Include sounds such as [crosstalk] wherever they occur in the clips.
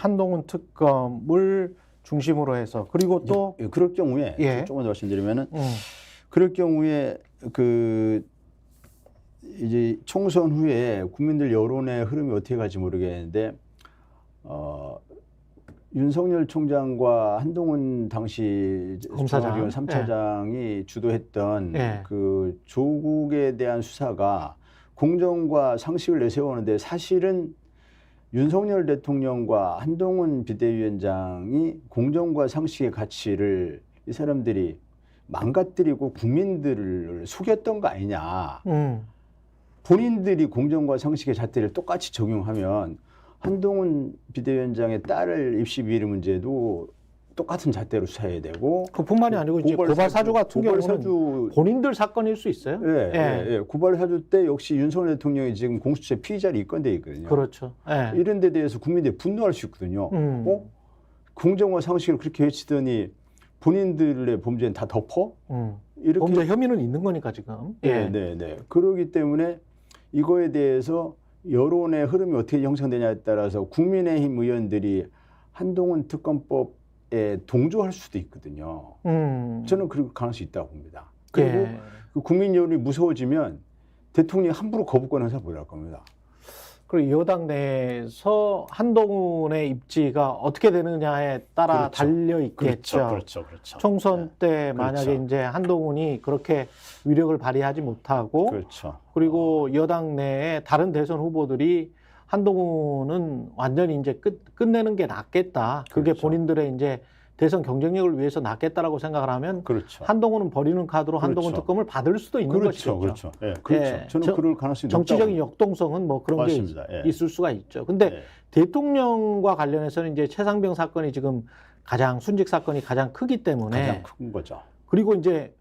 한동훈 특검을 중심으로 해서 그리고 또 예, 그럴 경우에 예. 조금만 더 말씀드리면은 음, 그럴 경우에 그 이제 총선 후에 국민들 여론의 흐름이 어떻게 갈지 모르겠는데 어 윤석열 총장과 한동훈 당시 검사장. 중앙지검 3차장이 주도했던 예. 그 조국에 대한 수사가 공정과 상식을 내세우는데 사실은 윤석열 대통령과 한동훈 비대위원장이 공정과 상식의 가치를 이 사람들이 망가뜨리고 국민들을 속였던 거 아니냐. 음, 본인들이 공정과 상식의 잣대를 똑같이 적용하면 한동훈 비대위원장의 딸을 입시 비리 문제도 똑같은 잣대로 수사해야 되고 그뿐만이 아니고 이제 고발 사주 같은 고발 경우는 사주 본인들 사건일 수 있어요. 예, 예. 예, 예. 고발 사주 때 역시 윤석열 대통령이 지금 공수처 피의자로 입건돼 있거든요. 그렇죠. 예. 이런 데 대해서 국민들이 분노할 수 있거든요. 음. 어? 공정과 상식을 그렇게 외치더니 본인들의 범죄는 다 덮어? 음. 이렇게 범죄 혐의는 있는 거니까 지금. 예. 네, 네, 네. 그러기 때문에 이거에 대해서 여론의 흐름이 어떻게 형성되냐에 따라서 국민의힘 의원들이 한동훈 특검법에 동조할 수도 있거든요. 음. 저는 그럴 가능성이 있다고 봅니다. 그리고 예. 그 국민 여론이 무서워지면 대통령이 함부로 거부권 행사 못할 겁니다. 그리고 여당 내에서 한동훈의 입지가 어떻게 되느냐에 따라 그렇죠. 달려 있겠죠. 그렇죠, 그렇죠. 총선 때 만약에 그렇죠. 이제 한동훈이 그렇게 위력을 발휘하지 못하고 그렇죠. 그리고 여당 내에 다른 대선 후보들이 한동훈은 완전히 이제 끝, 끝내는 게 낫겠다. 그게 그렇죠. 본인들의 이제 대선 경쟁력을 위해서 낫겠다라고 생각을 하면 그렇죠. 한동훈은 버리는 카드로 한동훈 그렇죠. 특검을 받을 수도 있는 그렇죠, 것이죠. 그렇죠. 예, 그렇죠. 예, 저는 저- 그럴 가능성이 정치적인 높다고 역동성은 뭐 그런 맞습니다. 게 예. 있을 수가 있죠. 근데 예. 대통령과 관련해서는 이제 최상병 사건이 지금 가장 순직 사건이 가장 크기 때문에 가장 큰 거죠. 그리고 이제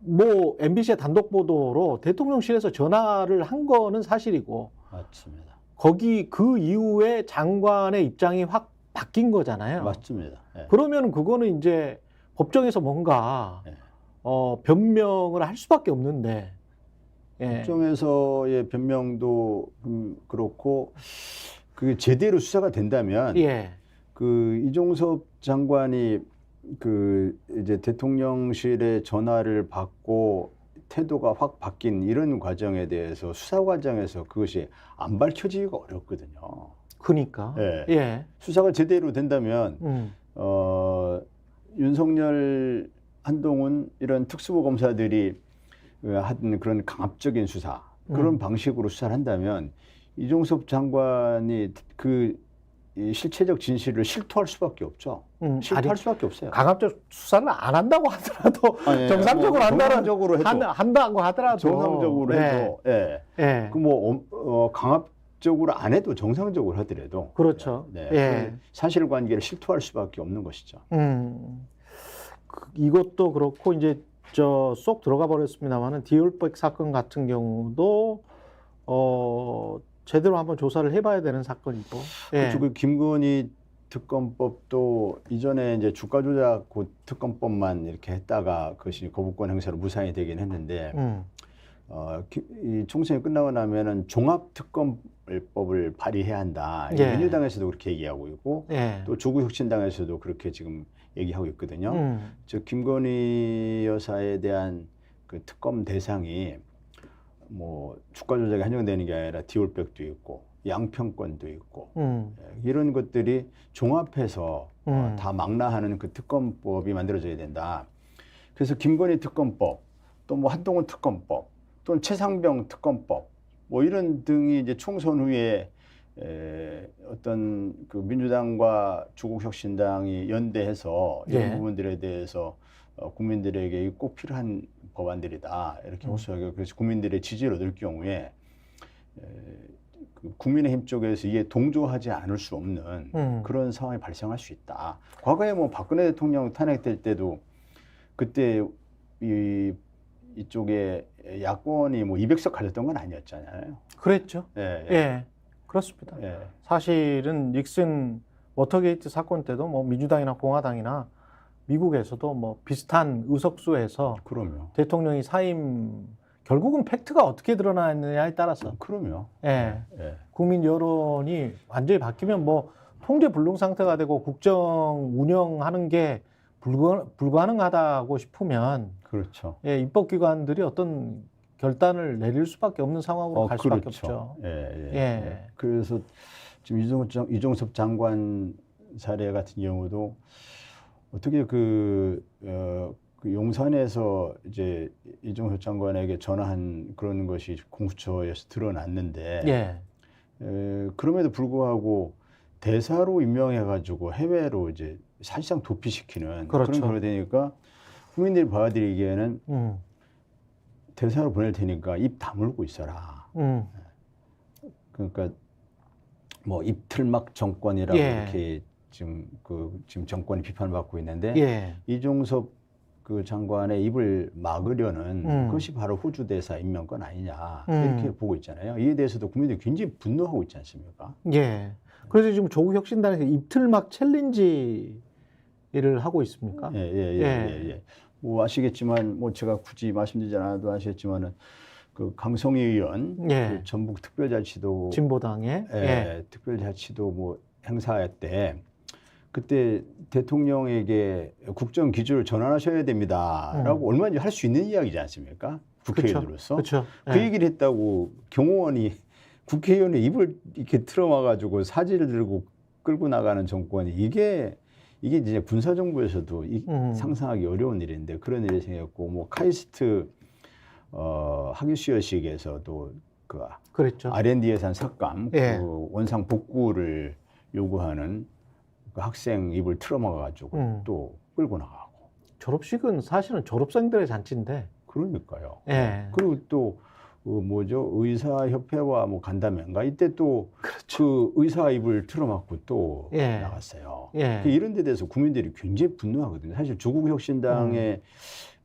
뭐 MBC의 단독 보도로 대통령실에서 전화를 한 거는 사실이고 맞습니다. 거기 그 이후에 장관의 입장이 확 바뀐 거잖아요. 맞습니다. 예. 그러면 그거는 이제 법정에서 뭔가 예. 어, 변명을 할 수밖에 없는데. 예. 국정에서의 변명도 음, 그렇고 그 제대로 수사가 된다면 예. 그 이종섭 장관이 그 이제 대통령실에 전화를 받고 태도가 확 바뀐 이런 과정에 대해서 수사 과정에서 그것이 안 밝혀지기가 어렵거든요. 그니까. 예. 예. 수사가 제대로 된다면 음. 어, 윤석열, 한동훈 이런 특수부 검사들이 어, 한 그런 강압적인 수사 그런 음. 방식으로 수사를 한다면 이종섭 장관이 그 이 실체적 진실을 실토할 수밖에 없죠. 음. 실토할 아니, 수밖에 없어요. 강압적 수사를 안 한다고 [laughs] 하더라도 아니, 정상적으로 뭐 한다는 정상적으로 해도 한, 한다고 하더라도 정상적으로 예. 해도 예. 예. 그뭐 어, 강압적으로 안 해도 정상적으로 하더라도 그렇죠. 네, 예. 그 사실관계를 실토할 수밖에 없는 것이죠. 음, 그- 이것도 그렇고 이제 저 쏙 들어가 버렸습니다만은 디올백 사건 같은 경우도 어 제대로 한번 조사를 해봐야 되는 사건이고. 예. 그렇죠. 그 김건희 특검법도 이전에 이제 주가 조작 그 특검법만 이렇게 했다가 그것이 거부권 행사로 무상이 되긴 했는데 음, 어, 기- 이 총선이 끝나고 나면은 종합 특검법을 발의해야 한다. 예. 민주당에서도 그렇게 얘기하고 있고 예. 또 조국 혁신당에서도 그렇게 지금 얘기하고 있거든요. 음, 즉 김건희 여사에 대한 그 특검 대상이 뭐 주가 조작이 한정되는 게 아니라 디올백도 있고 양평권도 있고 음, 예, 이런 것들이 종합해서 어, 음. 다 망라하는 그 특검법이 만들어져야 된다. 그래서 김건희 특검법, 또 뭐 한동훈 특검법, 또는 최상병 특검법, 뭐 이런 등이 이제 총선 후에 에, 어떤 그 민주당과 조국혁신당이 연대해서 이런 예. 부분들에 대해서 어, 국민들에게 꼭 필요한 법안들이다 이렇게 음. 호소하고 그래서 국민들의 지지를 얻을 경우에 에, 그 국민의힘 쪽에서 이게 동조하지 않을 수 없는 음. 그런 상황이 발생할 수 있다. 과거에 뭐 박근혜 대통령 탄핵될 때도 그때 이 이쪽에 야권이 뭐 200석 가졌던 건 아니었잖아요. 그랬죠. 예, 예. 그렇습니다. 예. 사실은 닉슨 워터게이트 사건 때도 뭐 민주당이나 공화당이나 미국에서도 뭐 비슷한 의석수에서 그럼요. 대통령이 사임 결국은 팩트가 어떻게 드러나느냐에 따라서 그럼요. 예, 예. 국민 여론이 완전히 바뀌면 뭐 통제 불능 상태가 되고 국정 운영하는 게 불가, 불가능하다고 싶으면 그렇죠. 예, 입법기관들이 어떤 결단을 내릴 수밖에 없는 상황으로 갈 수밖에 없죠. 예, 예, 예. 예. 그래서 지금 이종섭, 장- 이종섭 장관 사례 같은 경우도 어떻게 그, 어, 그 용산에서 이제 이종섭 장관에게 전화한 그런 것이 공수처에서 드러났는데 예, 에, 그럼에도 불구하고 대사로 임명해 가지고 해외로 이제 사실상 도피시키는 그렇죠. 런 그런 되니까 국민들이 봐드리기에는 음, 대사로 보낼 테니까 입 다물고 있어라. 음, 그러니까 뭐 입틀막 정권이라고 예. 이렇게 지금 그 지금 정권이 비판을 받고 있는데 예, 이종섭 그 장관의 입을 막으려는 음. 그것이 바로 호주 대사 임명권 아니냐 음. 이렇게 보고 있잖아요. 이에 대해서도 국민들이 굉장히 분노하고 있지 않습니까? 예. 그래서 지금 조국 혁신단에서 입틀막 챌린지를 하고 있습니까? 예, 예, 예, 예. 예, 예. 뭐 아시겠지만 뭐 제가 굳이 말씀드리지 않아도 아시겠지만은 그 강성희 의원 예. 그 전북 특별자치도 진보당에 예, 예, 특별자치도 뭐 행사 때 그때 대통령에게 국정 기조를 전환하셔야 됩니다라고 얼마든지 할 수 있는 이야기지 않습니까? 국회의원으로서 그렇죠. 그 예. 얘기를 했다고 경호원이 [laughs] 국회의원의 입을 이렇게 틀어막아가지고 사지를 들고 끌고 나가는 정권이 이게 이게 이제 군사 정부에서도 이- 음. 상상하기 어려운 일인데 그런 일이 생겼고 뭐 카이스트 어, 학예수여식에서도 그 그랬죠. R&D 예산 삭감, 예. 그 원상 복구를 요구하는 그 학생 입을 틀어막아 가지고 음. 또 끌고 나가고 졸업식은 사실은 졸업생들의 잔치인데. 그러니까요. 예. 그리고 또그 뭐죠 의사 협회와 뭐 간담회인가 이때 또그 그렇죠. 의사 입을 틀어막고 또 예. 나갔어요. 예. 그 이런 데 대해서 국민들이 굉장히 분노하거든요. 사실 조국 혁신당의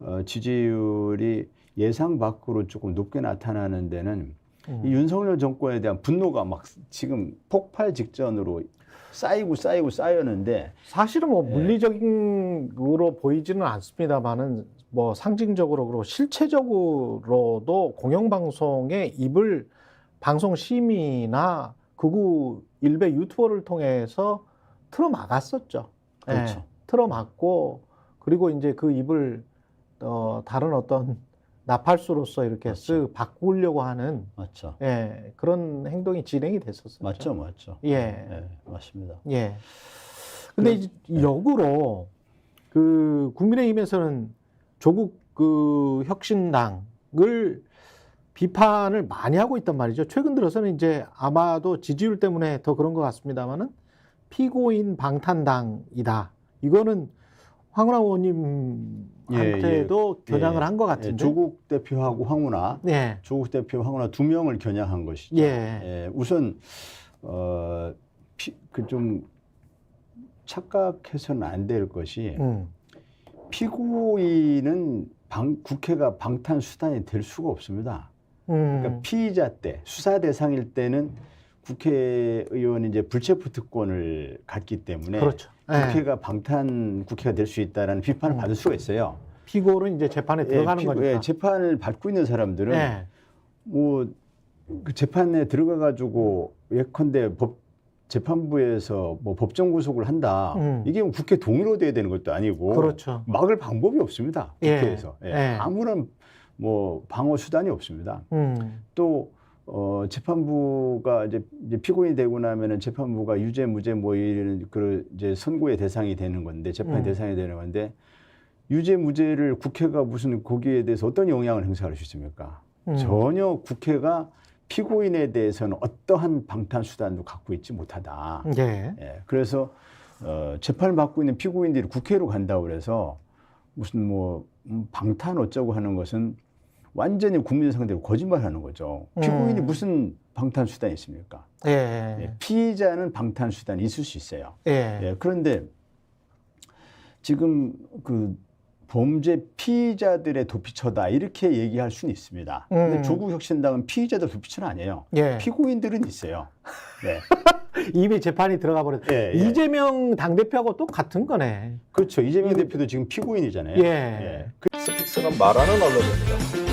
음. 어, 지지율이 예상 밖으로 조금 높게 나타나는 데는 음. 이 윤석열 정권에 대한 분노가 막 지금 폭발 직전으로 쌓이고 쌓이고 쌓였는데 사실은 뭐 예. 물리적으로 보이지는 않습니다만은 뭐 상징적으로 그리고 실체적으로도 공영방송의 입을 방송 심의나 극우 일베 유튜버를 통해서 틀어 막았었죠. 그렇죠. 틀어 막고 그리고 이제 그 입을 어, 다른 어떤 나팔수로서 이렇게. 쓱 바꾸려고 하는 맞죠, 예, 그런 행동이 진행이 됐었어요. 맞죠, 맞죠. 예. 예, 맞습니다. 예. 근데 그- 이제 역으로 그 국민의힘에서는 조국 그 혁신당을 비판을 많이 하고 있단 말이죠. 최근 들어서는 이제 아마도 지지율 때문에 더 그런 것 같습니다만은 피고인 방탄당이다. 이거는 황운하 의원님한테도 예, 겨냥을 예. 한것 예, 같은데. 조국 대표하고 황운하, 네. 조국 대표 황운하 두 명을 겨냥한 것이죠. 예. 예, 우선 어, 그좀 착각해서는 안 될 것이 음. 피고인은 방, 국회가 방탄 수단이 될 수가 없습니다. 그러니까 음. 피의자 때 수사 대상일 때는 국회의원이 이제 불체포 특권을 갖기 때문에 그렇죠. 예. 국회가 방탄 국회가 될 수 있다라는 비판을 음. 받을 수가 있어요. 피고는 이제 재판에 들어가는 예, 피- 거니까. 예, 재판을 받고 있는 사람들은 예. 뭐그 재판에 들어가 가지고 예컨대 법 재판부에서 뭐 법정 구속을 한다. 음. 이게 뭐 국회 동의로 돼야 되는 것도 아니고 그렇죠. 막을 방법이 없습니다. 예. 국회에서 예. 예. 아무런 뭐 방어 수단이 없습니다. 음. 또 어, 재판부가 이제, 피고인이 되고 나면은 재판부가 유죄 무죄 뭐 이런 그 이제 선고의 대상이 되는 건데 재판의 음. 대상이 되는 건데 유죄 무죄를 국회가 무슨 거기에 대해서 어떤 영향을 행사할 수 있습니까? 음. 전혀 국회가 피고인에 대해서는 어떠한 방탄 수단도 갖고 있지 못하다. 예. 예, 그래서 어, 재판을 받고 있는 피고인들이 국회로 간다고 그래서 무슨 뭐 음, 방탄 어쩌고 하는 것은 완전히 국민 상대로 거짓말하는 거죠. 피고인이 음. 무슨 방탄 수단이 있습니까? 예. 예, 피의자는 방탄 수단이 있을 수 있어요. 예. 예, 그런데 지금 그 범죄 피의자들의 도피처다 이렇게 얘기할 수는 있습니다. 근데 음. 조국 혁신당은 피의자들 도피처는 아니에요. 예. 피고인들은 있어요. 네. [laughs] 이미 재판이 들어가 버렸. 예, 예. 이재명 당 대표하고 또 같은 거네. 그렇죠. 이재명 대표도 지금 피고인이잖아요. 예. 그 스픽스는 말하는 언론입니다.